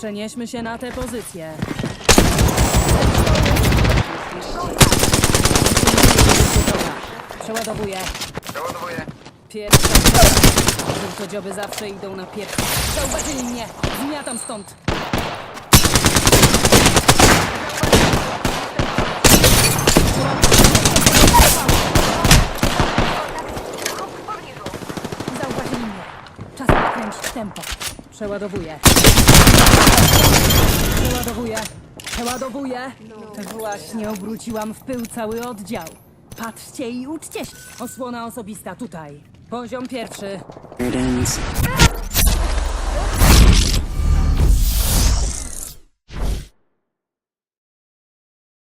Przenieśmy się na tę pozycję. Przeładowuję. Przeładowuję. Pierwsza. Żółtodzioby zawsze idą na pierwszy. Zauważyli mnie. Zmiatam stąd. Zauważyli mnie. Czas nakręcić tempo. Przeładowuję. Przeładowuję. Właśnie obróciłam w pył cały oddział. Patrzcie i uczcie się. Osłona osobista tutaj. Poziom pierwszy. Ends.